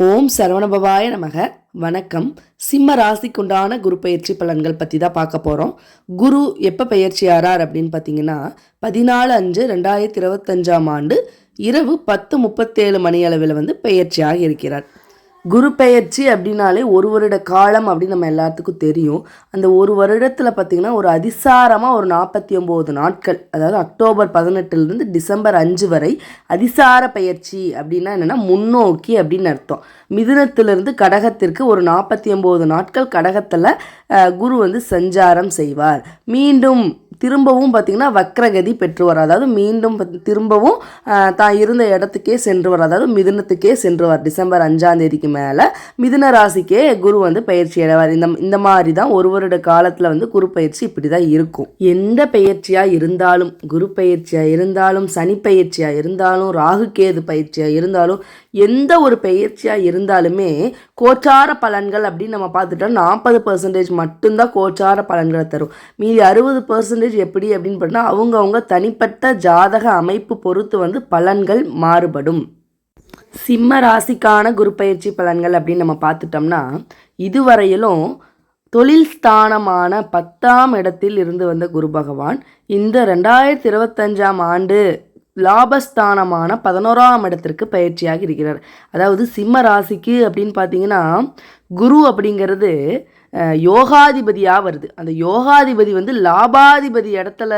ஓம் சரவணபவாய நமக. வணக்கம். சிம்ம ராசிக்குண்டான குரு பயிற்சி பலன்கள் பற்றி தான் பார்க்க போகிறோம் குரு எப்போ பயிற்சியாரார் அப்படின்னு பார்த்தீங்கன்னா பதினாலு அஞ்சு ரெண்டாயிரத்தி இருபத்தஞ்சாம் ஆண்டு இரவு பத்து முப்பத்தேழு மணி அளவில் வந்து பயிற்சியாக இருக்கிறார். குரு பெயர்ச்சி அப்படின்னாலே ஒரு வருட காலம் அப்படின்னு நம்ம எல்லாத்துக்கும் தெரியும். அந்த ஒரு வருடத்தில் பார்த்திங்கன்னா ஒரு அதிசாரமாக ஒரு நாற்பத்தி ஒம்பது நாட்கள் அதாவது அக்டோபர் பதினெட்டுலேருந்து டிசம்பர் அஞ்சு வரை அதிசார பயிற்சி அப்படின்னா என்னென்னா முன்னோக்கி அப்படின்னு அர்த்தம். மிதுனத்திலிருந்து கடகத்திற்கு ஒரு நாற்பத்தி ஒம்பது நாட்கள் கடகத்தில் குரு வந்து சஞ்சாரம் செய்வார். மீண்டும் திரும்பவும் பார்த்திங்கன்னா வக்ரகதி பெற்றுவார் அதாவது மீண்டும் பத்- திரும்பவும் தான் இருந்த இடத்துக்கே சென்றுவார் அதாவது மிதுனத்துக்கே சென்றுவார் டிசம்பர் அஞ்சாம் தேதிக்கு மேலே மிதுன ராசிக்கே குரு வந்து பயிற்சி அடைவார். இந்த இந்த மாதிரி தான் ஒரு வருட காலத்தில் வந்து குரு பயிற்சி இப்படி தான் இருக்கும். எந்த பயிற்சியாக இருந்தாலும் குரு பயிற்சியாக இருந்தாலும் சனி பயிற்சியாக இருந்தாலும் ராகுகேது பயிற்சியாக இருந்தாலும் எந்த ஒரு பயிற்சியாக இருந்தாலுமே கோச்சார பலன்கள் அப்படின்னு நம்ம பார்த்துட்டோம் நாற்பது பர்சன்டேஜ் மட்டும்தான் கோச்சார பலன்களை தரும். மீதி அறுபது பர்சன்டேஜ் எப்படி அப்படின்னு பார்த்தா அவங்கவுங்க தனிப்பட்ட ஜாதக அமைப்பு பொறுத்து வந்து பலன்கள் மாறுபடும். சிம்ம ராசிக்கான குரு பயிற்சி பலன்கள் அப்படின்னு நம்ம பார்த்துட்டோம்னா இதுவரையிலும் தொழில் ஸ்தானமான பத்தாம் இடத்தில் இருந்து வந்த குரு பகவான் இந்த ரெண்டாயிரத்தி இருபத்தஞ்சாம் ஆண்டு லாபஸ்தானமான பதினோராம் இடத்திற்கு பயிற்சியாக இருக்கிறார். அதாவது சிம்ம ராசிக்கு அப்படின்னு பார்த்தீங்கன்னா குரு அப்படிங்கிறது யோகாதிபதியாக வருது. அந்த யோகாதிபதி வந்து லாபாதிபதி இடத்துல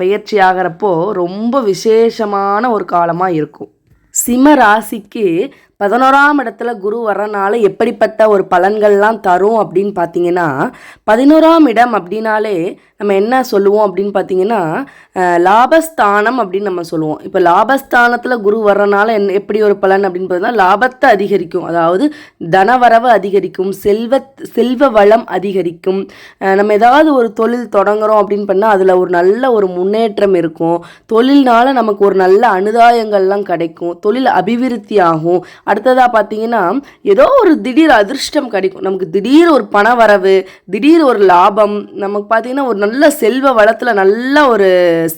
பயிற்சி ஆகிறப்போ ரொம்ப விசேஷமான ஒரு காலமாக இருக்கும். சிம்ம ராசிக்கு பதினோராம் இடத்துல குரு வரனால எப்படிப்பட்ட ஒரு பலன்கள்லாம் தரும் அப்படின்னு பார்த்தீங்கன்னா பதினோராம் இடம் அப்படின்னாலே நம்ம என்ன சொல்லுவோம் அப்படின்னு பார்த்தீங்கன்னா லாபஸ்தானம் அப்படின்னு நம்ம சொல்லுவோம். இப்போ லாபஸ்தானத்தில் குரு வர்றனால என்ன எப்படி ஒரு பலன் அப்படின்னு பார்த்தீங்கன்னா லாபத்தை அதிகரிக்கும். அதாவது தனவரவு அதிகரிக்கும் செல்வ செல்வ வளம் அதிகரிக்கும். நம்ம ஏதாவது ஒரு தொழில் தொடங்குறோம் அப்படின்னு பண்ணால் அதில் ஒரு நல்ல ஒரு முன்னேற்றம் இருக்கும். தொழில்னால நமக்கு ஒரு நல்ல அனுதாயங்கள்லாம் கிடைக்கும். தொழில் அபிவிருத்தி ஆகும். அடுத்ததாக பார்த்தீங்கன்னா ஏதோ ஒரு திடீர் அதிர்ஷ்டம் கிடைக்கும். நமக்கு திடீர் ஒரு பண வரவு திடீர் ஒரு லாபம் நமக்கு பார்த்தீங்கன்னா ஒரு நல்ல செல்வ வளத்தில் நல்ல ஒரு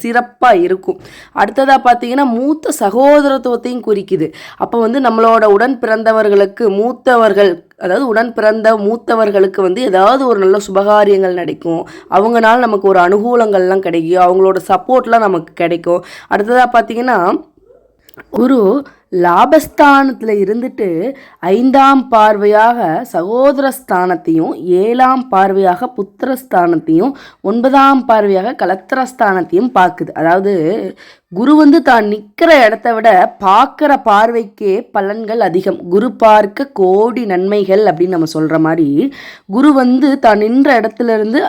சிறப்பாக இருக்கும். அடுத்ததாக பார்த்தீங்கன்னா மூத்த சகோதரத்துவத்தையும் குறிக்குது. அப்போ வந்து நம்மளோட உடன் பிறந்தவர்களுக்கு மூத்தவர்கள் அதாவது உடன் பிறந்த மூத்தவர்களுக்கு வந்து ஏதாவது ஒரு நல்ல சுபகாரியங்கள் நடக்கும். அவங்கனால நமக்கு ஒரு அனுகூலங்கள்லாம் கிடைக்கும். அவங்களோட சப்போர்ட்லாம் நமக்கு கிடைக்கும். அடுத்ததாக பார்த்தீங்கன்னா குரு லாபஸ்தானத்தில் இருந்துட்டு ஐந்தாம் பார்வையாக சகோதரஸ்தானத்தையும் ஏழாம் பார்வையாக புத்திரஸ்தானத்தையும் ஒன்பதாம் பார்வையாக கலத்திரஸ்தானத்தையும் பார்க்குது. அதாவது குரு வந்து தான் நிற்கிற இடத்த விட பார்க்குற பார்வைக்கே பலன்கள் அதிகம். குரு பார்க்க கோடி நன்மைகள் அப்படின்னு நம்ம சொல்கிற மாதிரி குரு வந்து தான் நின்ற இடத்துல இருந்து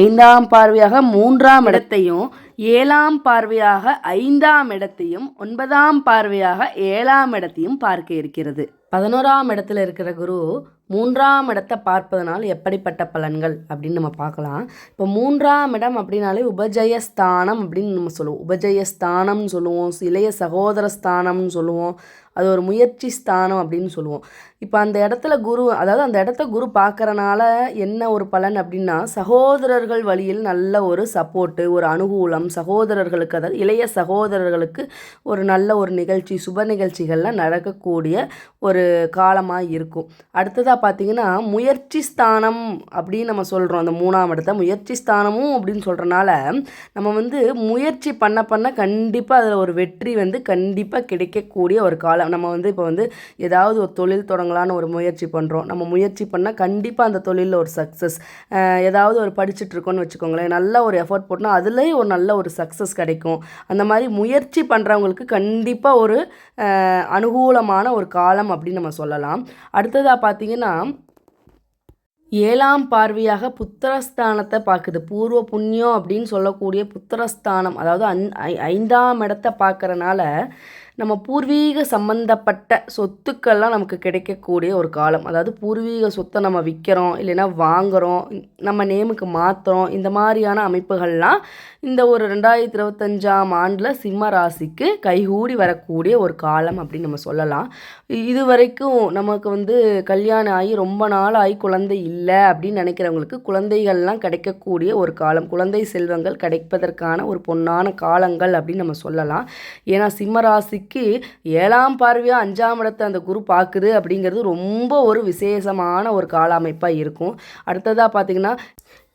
ஐந்தாம் பார்வையாக மூன்றாம் இடத்தையும் ஏழாம் பார்வையாக ஐந்தாம் இடத்தையும் ஒன்பதாம் பார்வையாக ஏழாம் இடத்தையும் பார்க்க இருக்கிறது. பதினோராம் இடத்துல இருக்கிற குரு மூன்றாம் இடத்தை பார்ப்பதனால் எப்படிப்பட்ட பலன்கள் அப்படின்னு நம்ம பார்க்கலாம். இப்போ மூன்றாம் இடம் அப்படின்னாலே உபஜயஸ்தானம் அப்படின்னு நம்ம சொல்லுவோம். உபஜயஸ்தானம்னு சொல்லுவோம். இளைய சகோதர ஸ்தானம்னு சொல்லுவோம். அது ஒரு முயற்சி ஸ்தானம் அப்படின்னு சொல்லுவோம். இப்போ அந்த இடத்துல குரு அதாவது அந்த இடத்த குரு பார்க்குறனால என்ன ஒரு பலன் அப்படின்னா சகோதரர்கள் வழியில் நல்ல ஒரு சப்போர்ட்டு ஒரு அனுகூலம் சகோதரர்களுக்கு அதாவது இளைய சகோதரர்களுக்கு ஒரு நல்ல ஒரு நிகழ்ச்சி சுப நிகழ்ச்சிகள்லாம் நடக்கக்கூடிய ஒரு காலமாக இருக்கும். அடுத்ததாக பார்த்தீங்கன்னா முயற்சி ஸ்தானம் அப்படின்னு நம்ம சொல்கிறோம் அந்த மூணாம் இடத்த முயற்சி ஸ்தானமும் அப்படின்னு சொல்கிறனால நம்ம வந்து முயற்சி பண்ண பண்ண கண்டிப்பாக அதில் ஒரு வெற்றி வந்து கண்டிப்பாக கிடைக்கக்கூடிய ஒரு காலம். நம்ம வந்து இப்போ வந்து ஏதாவது ஒரு தொழில் தொடங்கலான்னு ஒரு முயற்சி பண்ணுறோம் நம்ம முயற்சி பண்ணால் கண்டிப்பாக அந்த தொழிலில் ஒரு சக்ஸஸ் ஏதாவது ஒரு படிச்சுட்ருக்கோன்னு வச்சுக்கோங்களேன். நல்ல ஒரு எஃபோர்ட் போட்டோம்னா அதுலேயே ஒரு நல்ல ஒரு சக்ஸஸ் கிடைக்கும். அந்த மாதிரி முயற்சி பண்ணுறவங்களுக்கு கண்டிப்பாக ஒரு அனுகூலமான ஒரு காலம் அப்படின்னு நம்ம சொல்லலாம். அடுத்ததாக பார்த்தீங்கன்னா ஏழாம் பார்வையாக புத்திரஸ்தானத்தை பார்க்குது. பூர்வ புண்ணியம் அப்படின்னு சொல்லக்கூடிய புத்திரஸ்தானம் அதாவது அந் ஐ- ஐந்தாம் இடத்தை பார்க்குறனால நம்ம பூர்வீக சம்பந்தப்பட்ட சொத்துக்கள்லாம் நமக்கு கிடைக்கக்கூடிய ஒரு காலம். அதாவது பூர்வீக சொத்தை நம்ம விற்கிறோம் இல்லைன்னா வாங்குகிறோம் நம்ம நேமுக்கு மாற்றுறோம் இந்த மாதிரியான அமைப்புகள்லாம் இந்த ஒரு ரெண்டாயிரத்தி இருபத்தஞ்சாம் ஆண்டில் சிம்ம ராசிக்கு கைகூடி வரக்கூடிய ஒரு காலம் அப்படின்னு நம்ம சொல்லலாம். இது வரைக்கும் நமக்கு வந்து கல்யாணம் ஆகி ரொம்ப நாள் ஆகி குழந்தை இல்லை அப்படின்னு நினைக்கிறவங்களுக்கு குழந்தைகள்லாம் கிடைக்கக்கூடிய ஒரு காலம். குழந்தை செல்வங்கள் கிடைப்பதற்கான ஒரு பொன்னான காலங்கள் அப்படின்னு நம்ம சொல்லலாம். ஏன்னா சிம்ம ராசிக்கு சிக்கி ஏழாம் பார்வையாக அஞ்சாம் இடத்தை அந்த குரு பார்க்குது அப்படிங்கிறது ரொம்ப ஒரு விசேஷமான ஒரு கால அமைப்பாக இருக்கும். அடுத்ததாக பார்த்தீங்கன்னா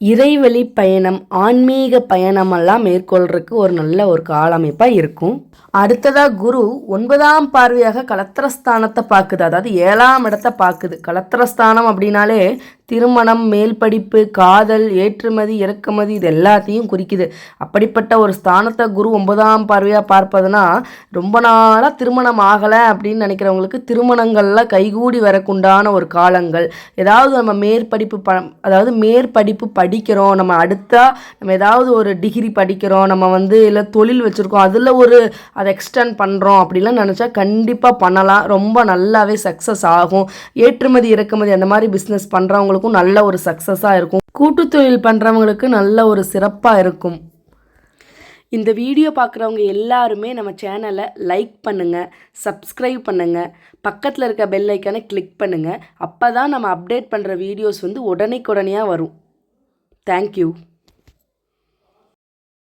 இறைவழி பயணம் ஆன்மீக பயணமெல்லாம் மேற்கொள்றதுக்கு ஒரு நல்ல ஒரு கால அமைப்பாக இருக்கும். அடுத்ததாக குரு ஒன்பதாம் பார்வையாக கலத்திரஸ்தானத்தை பார்க்குது. அதாவது ஏழாம் இடத்தை பார்க்குது. கலத்திரஸ்தானம் அப்படின்னாலே திருமணம் மேல் படிப்பு காதல் ஏற்றுமதி இறக்குமதி இது எல்லாத்தையும் குறிக்குது. அப்படிப்பட்ட ஒரு ஸ்தானத்தை குரு ஒன்பதாம் பார்வையாக பார்ப்பதுனா ரொம்ப நாளாக திருமணம் ஆகலை அப்படின்னு நினைக்கிறவங்களுக்கு திருமணங்களில் கைகூடி வரக்குண்டான ஒரு காலங்கள். ஏதாவது நம்ம மேற்படிப்பு ப அதாவது மேற்படிப்பு படிக்கிறோம் நம்ம அடுத்தா நம்ம ஏதாவது ஒரு டிகிரி படிக்கிறோம் நம்ம வந்து இல்லை தொழில் வச்சுருக்கோம் அதில் ஒரு அதை எக்ஸ்டெண்ட் பண்ணுறோம் அப்படிலாம் நினச்சா கண்டிப்பாக பண்ணலாம். ரொம்ப நல்லாவே சக்ஸஸ் ஆகும். ஏற்றுமதி இறக்குமதி அந்த மாதிரி பிஸ்னஸ் பண்ணுறவங்களுக்கும் நல்ல ஒரு சக்ஸஸாக இருக்கும். கூட்டு தொழில் பண்ணுறவங்களுக்கு நல்ல ஒரு சிறப்பாக இருக்கும். இந்த வீடியோ பார்க்குறவங்க எல்லாருமே நம்ம சேனலை லைக் பண்ணுங்கள் சப்ஸ்கிரைப் பண்ணுங்கள் பக்கத்தில் இருக்க பெல் ஐக்கானை கிளிக் பண்ணுங்கள் அப்போ தான் நம்ம அப்டேட் பண்ணுற வீடியோஸ் வந்து உடனேக்குடனேயாக வரும். Thank you.